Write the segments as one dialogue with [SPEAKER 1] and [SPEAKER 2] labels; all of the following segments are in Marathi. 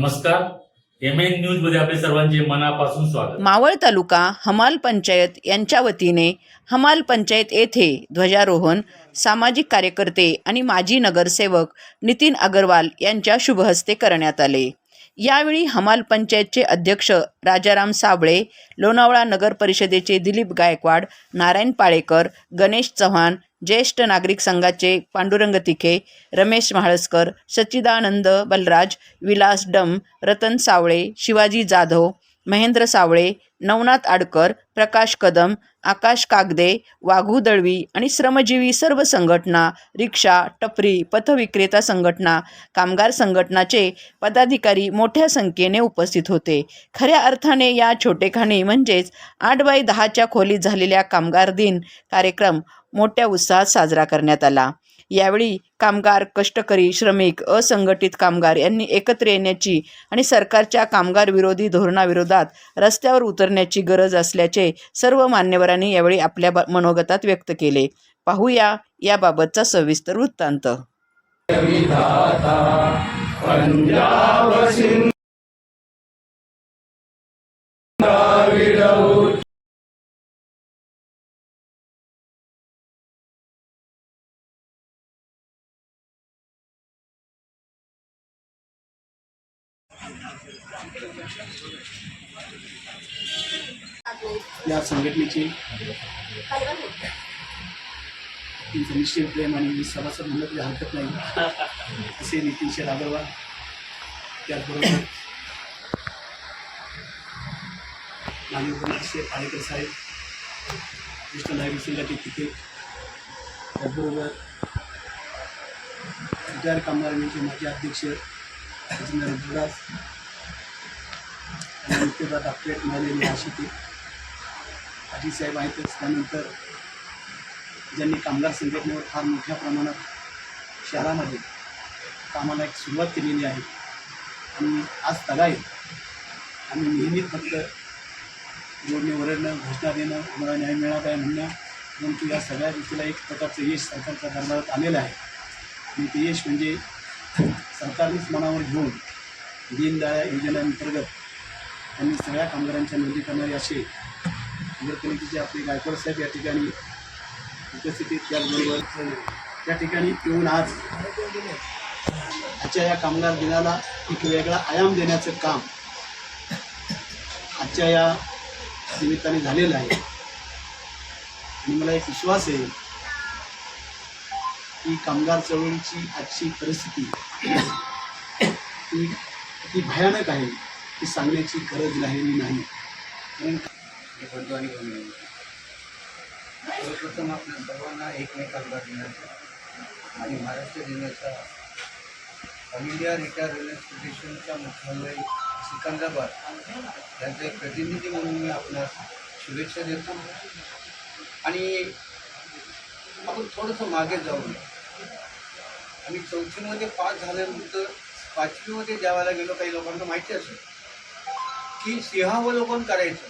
[SPEAKER 1] नमस्कार. एम एन न्यूजमध्ये आपले सर्वांचे मनापासून स्वागत.
[SPEAKER 2] मावळ तालुका हमाल पंचायत यांच्या वतीने हमाल पंचायत येथे ध्वजारोहण सामाजिक कार्यकर्ते आणि माजी नगरसेवक नितीन अगरवाल यांच्या शुभहस्ते करण्यात आले. यावेळी हमाल पंचायतचे अध्यक्ष राजाराम साबळे लोणावळा नगर परिषदेचे दिलीप गायकवाड नारायण पाळेकर गणेश चव्हाण ज्येष्ठ नागरिक संघाचे पांडुरंग तिखे रमेश म्हाळसकर सच्चिदानंद बलराज विलास डम रतन सावळे शिवाजी जाधव महेंद्र सावळे नवनाथ आडकर प्रकाश कदम आकाश कागदे वाघू दळवी आणि श्रमजीवी सर्व संघटना रिक्षा टपरी पथविक्रेता संघटना कामगार संघटनाचे पदाधिकारी मोठ्या संख्येने उपस्थित होते. खऱ्या अर्थाने या छोटेखानी म्हणजेच आठ बाय दहाच्या खोलीत झालेल्या कामगार दिन कार्यक्रम मोठ्या उत्साहात साजरा करण्यात आला. यावेळी कामगार कष्टकरी श्रमिक असंघटित कामगार यांनी एकत्र येण्याची आणि सरकारच्या कामगार विरोधी धोरणाविरोधात रस्त्यावर उतरण्याची गरज असल्याचे सर्व मान्यवरांनी यावेळी आपल्या मनोगतात व्यक्त केले. पाहूया याबाबतचा सविस्तर वृत्तांत.
[SPEAKER 3] या संघटनेचे तुमचं निश्चय प्रेम आणि सभासद म्हणलं तरी हरकत नाही. असे नितीन शेठ अगरवाल त्याचबरोबर माननीय उपमुख्यमंत्री पालेकर साहेब ज्येष्ठ नागरिक संघाचे तिथे त्याचबरोबर रिटायर कामगारांचे माजी अध्यक्ष राजेंद्र जुडास आणि डॉक्टरेट मिळालेली अशी ती. साहेब आहेतच त्यानंतर ज्यांनी कामगार संघटनेवर फार मोठ्या प्रमाणात शहरामध्ये कामाला एक सुरुवात केलेली आहे. आणि आज तगाय आम्ही नेहमी फक्त जोडणे ओरडणं घोषणा देणं आम्हाला न्याय मिळाला आहे म्हणणं परंतु या सगळ्या गोष्टीला एक प्रकारचं यश सरकारच्या दरबारात आलेलं आहे. आणि ते यश म्हणजे सरकारनेच मनावर घेऊन दीनदयाळ योजनेअंतर्गत त्यांनी सगळ्या कामगारांच्या नोंदी करणारी असे नगरपालिकेचे आपले गायकवाड साहेब या ठिकाणी उपस्थित आहेत. त्याचबरोबर त्या ठिकाणी येऊन आज आजच्या या कामगार दिनाला एक वेगळा आयाम देण्याचं काम आजच्या या निमित्ताने झालेलं आहे. आणि मला एक विश्वास आहे की कामगार चळवळीची आजची परिस्थिती ही भयानक आहे. ती सांगण्याची गरज राहिली नाही. कारण
[SPEAKER 4] सर्वप्रथम आपल्या सर्वांना एकमेकांना दिनाचा आणि महाराष्ट्र दिनाचा ऑल इंडिया रिटायर रेल्वे फेडरेशनच्या मुख्यालय सिकंदराबाद त्यांचे एक प्रतिनिधी म्हणून मी आपणास शुभेच्छा देतो. आणि आपण थोडंसं मागे जाऊन आम्ही चौथीमध्ये पास झाल्यानंतर पाचवीमध्ये ज्यावेळेला गेलो काही लोकांना माहिती असेल. की सिंहावलोकन करायचं.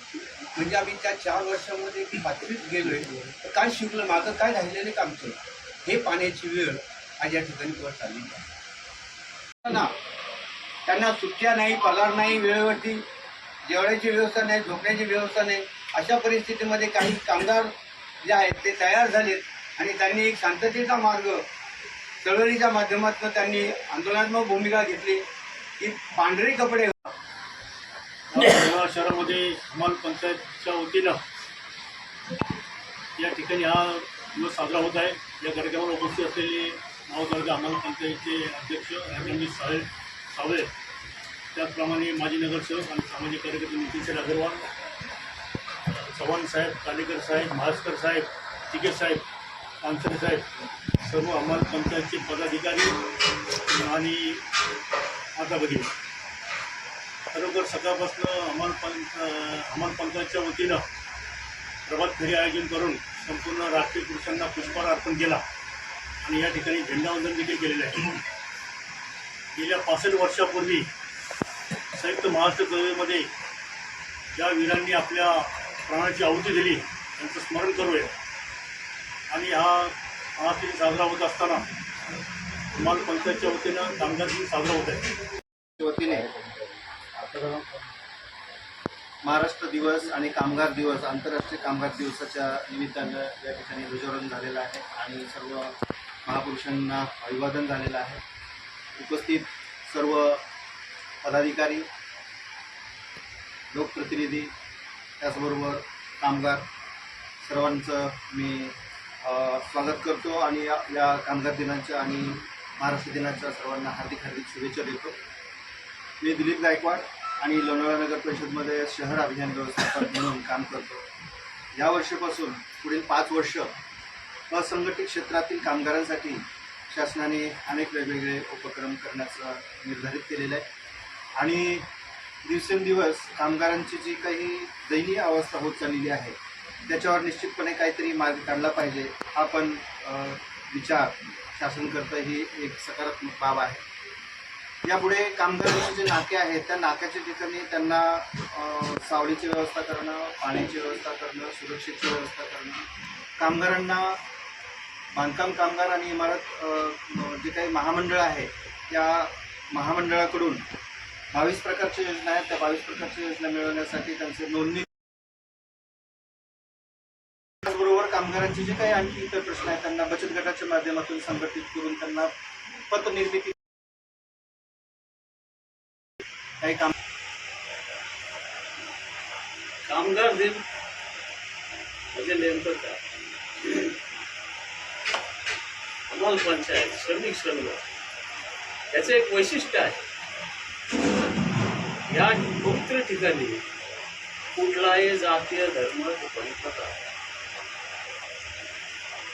[SPEAKER 4] म्हणजे आम्ही त्या चार वर्षामध्ये पाचवीत गेलो तर काय शिकलं? मागं काय राहिलेलं काम केलं? हे पाण्याची वेळ आज या ठिकाणी वर चालली ना त्यांना सुट्ट्या नाही पगार नाही वेळेवरती जेवणाची व्यवस्था नाही झोपण्याची व्यवस्था नाही. अशा परिस्थितीमध्ये काही कामगार जे आहेत ते तयार झालेत आणि त्यांनी एक शांततेचा मार्ग चळवळीच्या माध्यमातून त्यांनी आंदोलनात्मक भूमिका घेतली. की पांढरे कपडे
[SPEAKER 5] शहरामध्ये हमाल पंचायतच्या वतीनं या ठिकाणी हा दिवस साजरा होत आहे. या कार्यक्रमाला उपस्थित असलेले नाव हमाल पंचायतचे अध्यक्ष राजेंद्र साहेब सावळे त्याचप्रमाणे माजी नगरसेवक आणि सामाजिक कार्यकर्ते नितीन अग्रवाल अगरवाल चव्हाण साहेब कालेकर साहेब महास्कर साहेब तिकेत साहेब पानसरे साहेब सर्व हमाल पंचायतचे पदाधिकारी आणि आता बघितलं खरोखर सकाळपासून हमाल पंच हमाल पंचायतच्या वतीनं प्रभात फेरी आयोजन करून संपूर्ण राष्ट्रीय पुरुषांना पुष्पहार अर्पण केला. आणि या ठिकाणी झेंडावंदन देखील केलेलं आहे. गेल्या पासष्ट वर्षापूर्वी संयुक्त महाराष्ट्र चळवळीमध्ये ज्या वीरांनी आपल्या प्राणाची आहुती दिली त्यांचं स्मरण करूया. आणि हा महाराष्ट्र साजरा होत असताना हमाल पंचायतच्या वतीनं कामगार दिन साजरा होत आहे.
[SPEAKER 4] वतीने
[SPEAKER 6] महाराष्ट्र दिवस आणि कामगार दिवस आंतरराष्ट्रीय कामगार दिवसाच्या निमित्तानं या ठिकाणी ध्वजारोहण झालेलं आहे आणि सर्व महापुरुषांना अभिवादन झालेलं आहे. उपस्थित सर्व पदाधिकारी लोकप्रतिनिधी त्याचबरोबर कामगार सर्वांचं मी स्वागत करतो आणि या या कामगार दिनाच्या आणि महाराष्ट्र दिनाच्या सर्वांना हार्दिक हार्दिक शुभेच्छा देतो. मी दिलीप गायकवाड. आणि लोणावळा नगर परिषदमध्ये शहर अभियान व्यवस्थापक म्हणून काम करतो. या वर्षापासून पुढील पाच वर्ष असंघटित क्षेत्रातील कामगारांसाठी शासनाने अनेक वेगवेगळे उपक्रम करण्याचं निर्धारित केलेलं आहे. आणि दिवसेंदिवस कामगारांची जी काही दयनीय अवस्था होत चाललेली आहे त्याच्यावर निश्चितपणे काहीतरी मार्ग काढला पाहिजे हा पण विचार शासन करतं ही एक सकारात्मक बाब आहे. यापुढे कामगारांचे जे नाके आहेत त्या नाक्याच्या ठिकाणी त्यांना सावलीची व्यवस्था करणं पाण्याची व्यवस्था करणं सुरक्षेची व्यवस्था करणं कामगारांना बांधकाम कामगार आणि इमारत जे काही महामंडळ आहे त्या महामंडळाकडून बावीस प्रकारच्या योजना आहेत. त्या बावीस प्रकारच्या योजना मिळवण्यासाठी त्यांचे नोंदणी त्याचबरोबर कामगारांचे जे काही आणखी इतर प्रश्न आहेत त्यांना बचत गटाच्या माध्यमातून संघटित करून त्यांना पतनिर्मिती निर्मिती काही काम
[SPEAKER 7] कामगार दिन. म्हणजे नेमकं काय? अमोल पंचायत श्रमिक संघ. याचं एक वैशिष्ट्य आहे. या पवित्र ठिकाणी कुठलाही जातीय धर्म बंधपत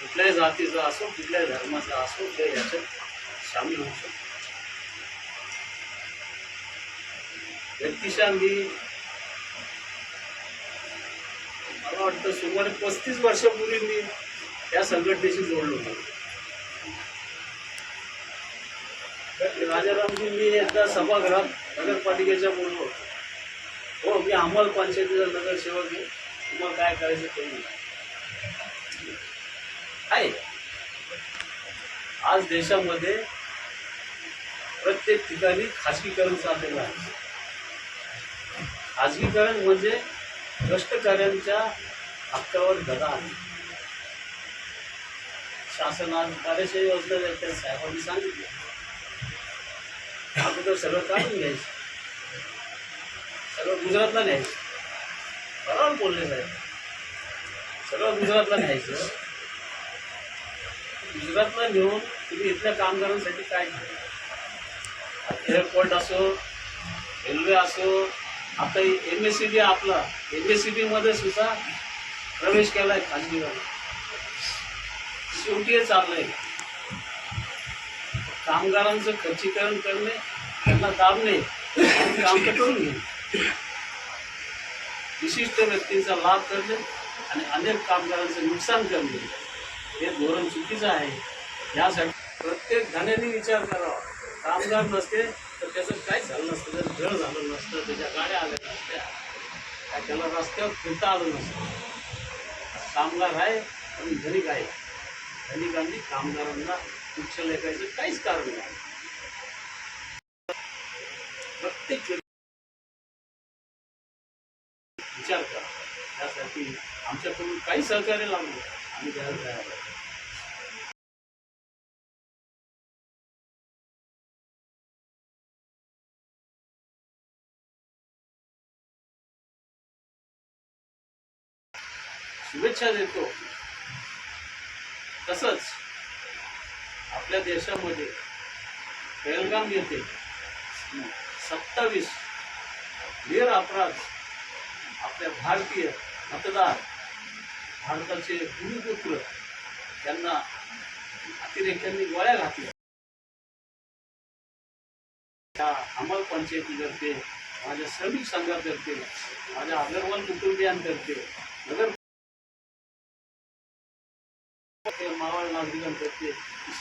[SPEAKER 7] कुठल्याही जातीचा असो कुठल्याही धर्माचा असो ते याच्यात सामील होऊ शकतो. व्यक्तिशा मी मला वाटतं सुमारे पस्तीस वर्षापूर्वी मी या संघटनेशी जोडलो होतो. तर राजारामजी मी एकदा सभागृहात नगरपालिकेच्या बोललो हो मी अंमल पंचायतीचा नगरसेवक आहे. तुम्हाला काय करायचं ते आहे. आज देशामध्ये प्रत्येक ठिकाणी खाजगीकरण चाललेलं आहे. खाजगीकरण म्हणजे भ्रष्टाचाऱ्यांच्या हक्कावर गदा आली शासनात बऱ्याचशा योजना त्या साहेबांनी सांगितल्या अगोदर सगळं काढून घ्यायचं. सगळं गुजरातला न्यायचं. बरोबर बोलले साहेब. सगळं गुजरातला न्यायचं. गुजरातला नेऊन तुम्ही इथल्या कामगारांसाठी काय केलं एअरपोर्ट असो रेल्वे असो आता एम एस सी बी आपला एम एस सी बी मध्ये सुद्धा प्रवेश केलाय खाजगी शेवटी हे चाललंय. कामगारांचं खर्चीकरण करणे त्यांना दाबणे काम करून घेणे. विशिष्ट व्यक्तींचा लाभ करणे आणि अनेक कामगारांचं नुकसान करणे. हे धोरण चुकीचं आहे. यासाठी प्रत्येक घाण्याने विचार करावा. कामगार नसते तर त्याचं काहीच झालं नसतं. जर जळ झालं नसतं त्याच्या गाड्या आल्या नसत्या काय त्याला रस्त्यावर फिरता आलं नसतं. कामगार आहे आणि धनिक आहे. धनिकांनी कामगारांना तुच्छ लेखायचं काहीच कारण नाही. प्रत्येक व्यक्ती विचार करा. त्यासाठी आमच्याकडून काही सहकार्य लागलं आम्ही त्याला तयार शुभेच्छा देतो. तसंच आपल्या देशामध्ये बेलगाम येथे सत्तावीस वीर अपराध आपल्या भारतीय मतदार भारताचे भूमिपुत्र त्यांना अतिरेक्यांनी गोळ्या घातल्या. त्या अंमल पंचायतीतर्फे माझ्या श्रमिक संघातर्फे माझ्या अगरवाल कुटुंबियांतर्फे नगर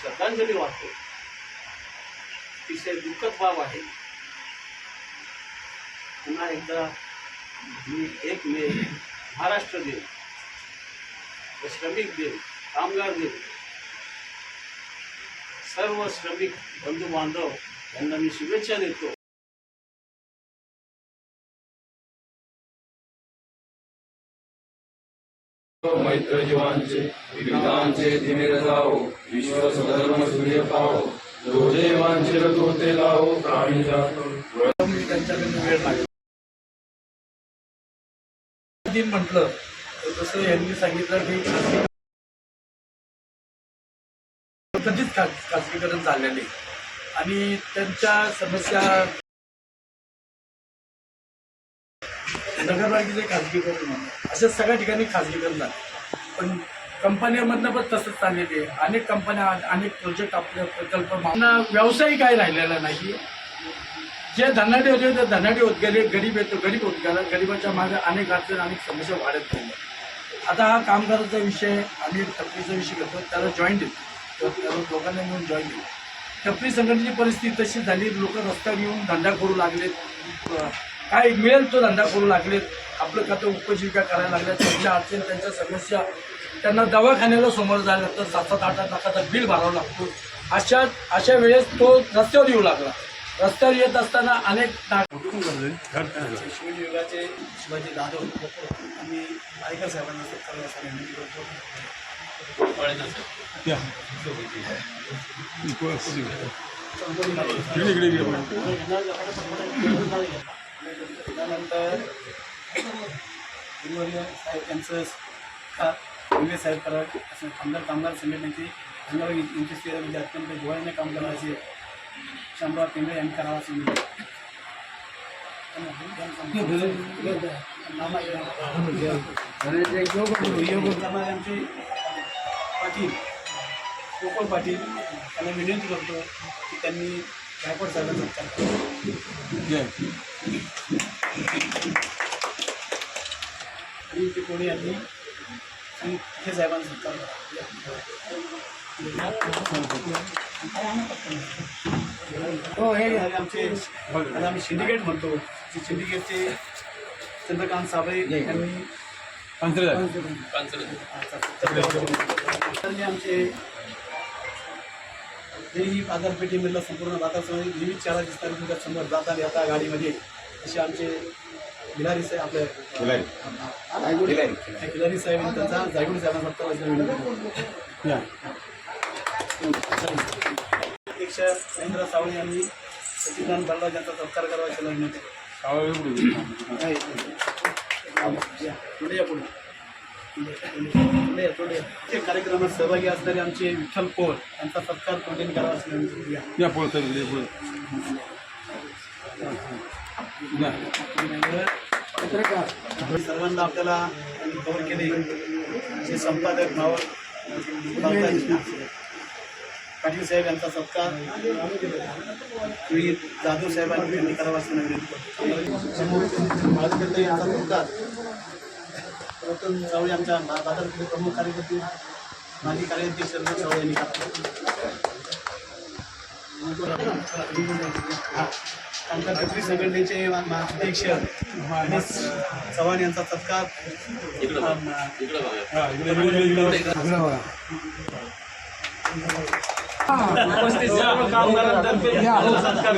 [SPEAKER 7] श्रद्धांजली वाहतो. अतिशय दुःखद बाब आहे. पुन्हा एकदा मी एक मे महाराष्ट्र दिन श्रमिक दिन कामगार दिन सर्व श्रमिक बंधू बांधव यांना मी शुभेच्छा देतो.
[SPEAKER 8] मैत्रजीवांचे जीवांचे विविधांचे तिमिर जाओ विश्व सधर्म सूर्य पाहो जो देवांचे रथोते लावो प्राणी जातो
[SPEAKER 3] त्यांच्याकडनं वेळ लागेल दिन म्हटलं जसं यांनी सांगितलं की कधीच खाज- खाजगीकरण झालेलं आणि त्यांच्या समस्या नगरपालिकेचे खाजगीकरण म्हणून अशा सगळ्या ठिकाणी खाजगीकरण झालं. पण कंपन्यांमधनं पण तसंच चाललेले आहे. अनेक कंपन्या अनेक प्रोजेक्ट आपल्या प्रकल्प मागणं व्यवसाय काय राहिलेला नाही. जे धनाडे होते ते धनाडे होत गेले गरीब येतो गरीब होत गेला गरीबाच्या मागे अनेक अडचण अनेक समस्या वाढत गेल्या. आता हा कामगाराचा विषय आम्ही टपरीचा विषय घेतो त्याला जॉईन देतो त्याला दोघांना मिळून जॉईन देतो टपरी संघटनेची परिस्थिती तशी झाली लोक रस्त्यावर येऊन धंदा करू लागलेत. काय मिळेल तो धंदा करू लागलेत? आपलं का तो उपजीविका करायला लागल्या त्यांच्या अडचण त्यांच्या समस्या. त्यांना दवाखान्याला समोर जायला लागतं. सात सात आठ आठ लाखाचा बिल भरावं लागतो. अशा अशा वेळेस तो रस्त्यावर येऊ लागला. रस्त्यावर येत असताना अनेक शिवाजी विभागाचे शिवाजी जाधव आणि आयकर साहेबांना त्यानंतर गुरुवर्य साहेब यांचं का विवेक साहेब कराड असं कामगार कामगार संघटनेची कामगार यांची सेवेमध्ये म्हणजे अत्यंत जिव्हाळ्याने काम करण्याचे शंभर केंद्र यांनी करावा असं मी आमचे पाटील गोपाळ पाटील त्यांना विनंती करतो की त्यांनी साहेबांचा. आणि ते कोणी यांनी हे साहेबांचा सत्कार करावा. हो हे हे आमचे आता आम्ही सिंडिकेट म्हणतो. ते सिंडिकेटचे चंद्रकांत साबळे यांनी आमचे ही बाजारपेठेमधला संपूर्ण बाजारसमोर विविध चारा दिसतात तुमच्यासमोर जाता येता गाडीमध्ये. असे आमचे गिलारी साहेब आपले गिलारी. साहेब त्यांचा साहेबांचा सत्कार विनंती अध्यक्ष महेंद्र सावळे यांनी सचिदान बलराज यांचा सत्कार करावा अशी विनंती पुढे या पुढे. कार्यक्रमात सहभागी असणारे आमचे विठ्ठल पोळ यांचा सत्कार कोणत्याने करावा विनंती या. सर्वांना आपल्याला कव्हर केले जे संपादक भाव पाटील साहेब यांचा सत्कार श्री जाधव साहेबांनी करावा असं सत्कार रतन सावळे आमच्या बाजारपेठे प्रमुख कार्यकर्ते माजी कार्याध्यक्ष रतन सावळे यांनी आमच्या खत्री संघटनेचे अध्यक्ष गणेश चव्हाण यांचा सत्कार. आम-
[SPEAKER 7] उपस्थित सर्व कामगारांतर्फे सत्कार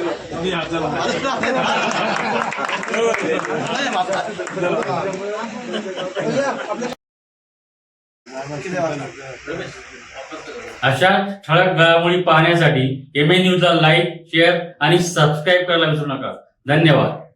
[SPEAKER 1] अशा ठळक घडामोडी पाहण्यासाठी एम ए न्यूजला लाईक शेअर आणि सबस्क्राईब करायला विसरू नका. धन्यवाद.